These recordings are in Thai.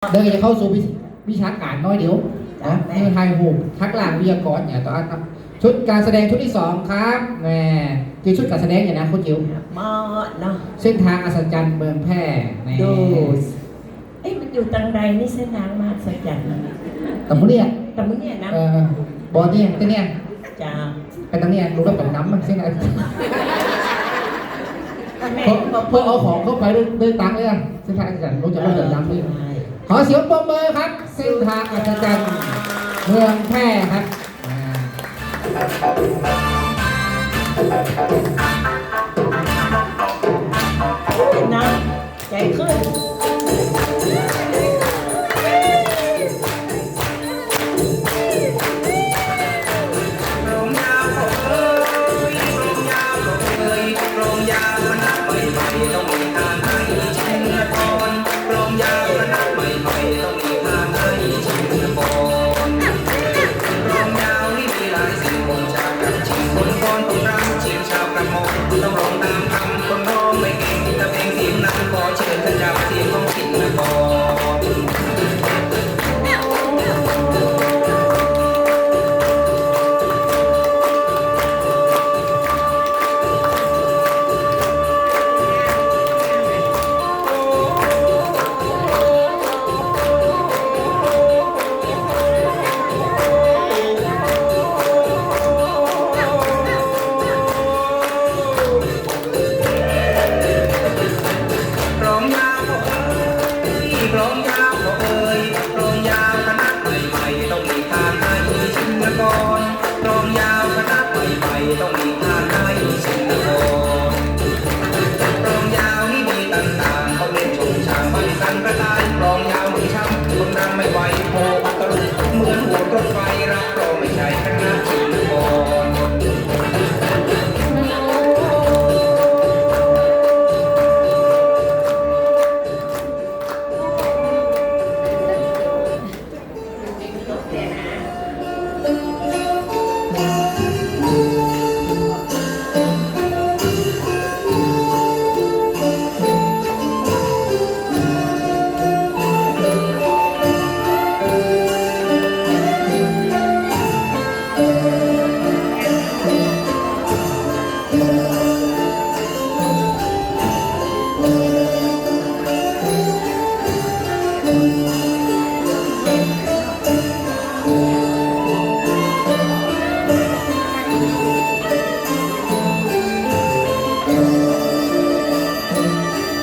เดี๋ยวจะเข้าสู่วิวิชาการน้อยเดี๋ยวนะนี่มันไทยหูทักหลังวิทยากรเนี่ยต่อครับชุดการแสดงชุดที่สองครับแหมคือชุดการแสดงอย่างนะคุณจิ๋วหมอเนาะเส้นทางอัศจรรย์เมืองแพร่แหมดูเอ้ยมันอยู่ตังใดนี่เส้นทางมหัศจรรย์แต่มื่อเนี่ยแต่มึงเนี่ยนะเออบอลเนี่ยแต่เนี่ยจะไปทางเนี่ยรู้แล้วแบบน้ำมันเส้นอะไรแม่เพื่อบอกเพื่อเอาของเข้าไปด้วยด้วยตังค์เลยอะเส้นทางอัศจรรย์รู้จักว่าแบบน้ำนี่ ขอเสียงปรบมือครับ เส้นทางอัศจรรย์เมืองแพร่ครับ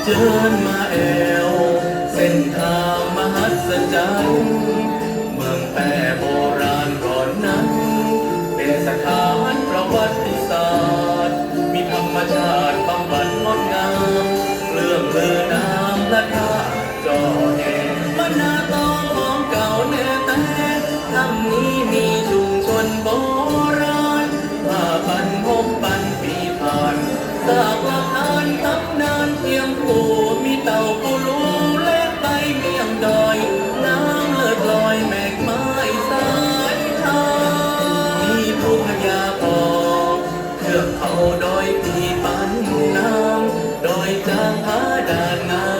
เจิญมาแอว เส้นทางมหัศจรรย์เมืองแปรโบราณก่อนนั้น เป็นสถานประวัติศาสตร์ มีธรรมชาติบำบัดงดงามเรื่องเลือน้ำและท่าจอแห่บรรณาตองของเก่าแน่แต่คำนี้มีชุมชนโบราณห้าพันหกพันปีผ่านสร้าง อกเขาดยปีปันน้ำดอยจางผาด่านนา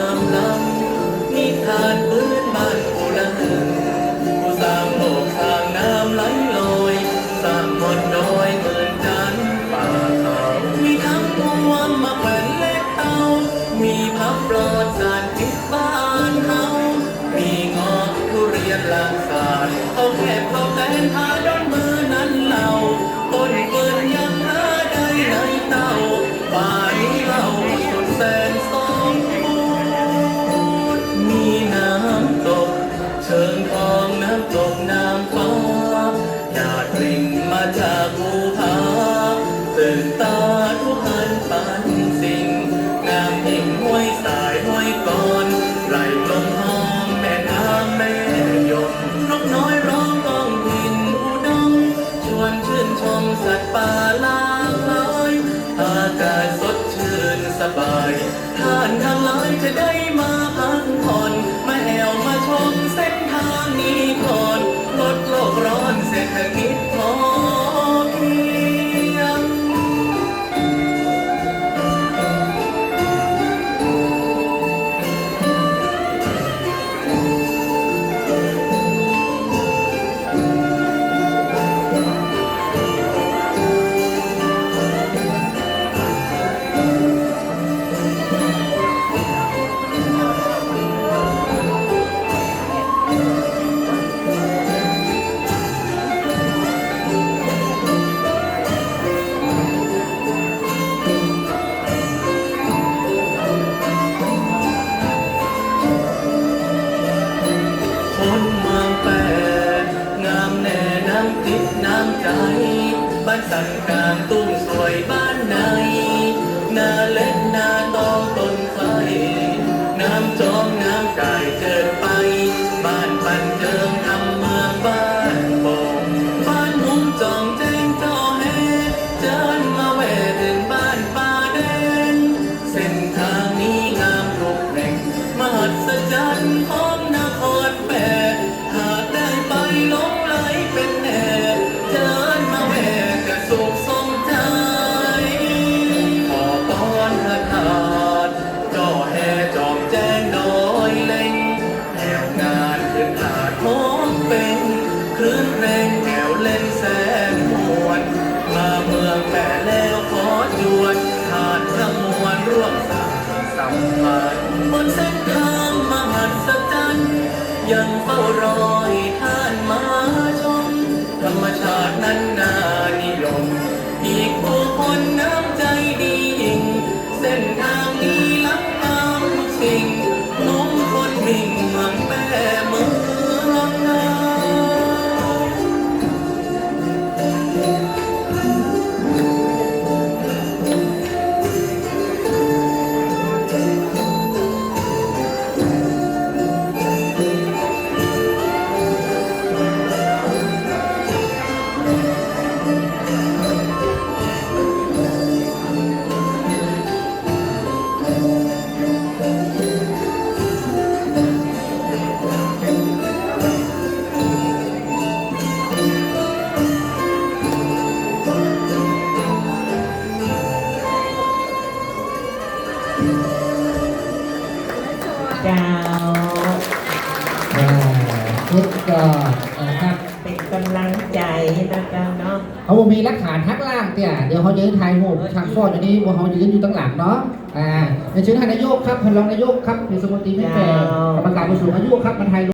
ป่าหลางหลอยอากาศสดชื่นสบาย น้ำใจ บ้านสันกลางตุ้งสวยบ้าน ยั สุดยอดนะครับเป็นกำลังใจนะเจ้าเนาะเขาบอกมีหลักฐานทักล่างเตี่ยเดี๋ยวเขายืนถ่ายรูปทางฟอร์ดอยู่นี้ว่าเขายืนอยู่ตั้งหลังเนาะอ่าในเชิญท่านนายกครับท่านรองนายกครับมีสมุติพี่แปรกรรมการผู้สูงอายุครับมาถ่ายรูป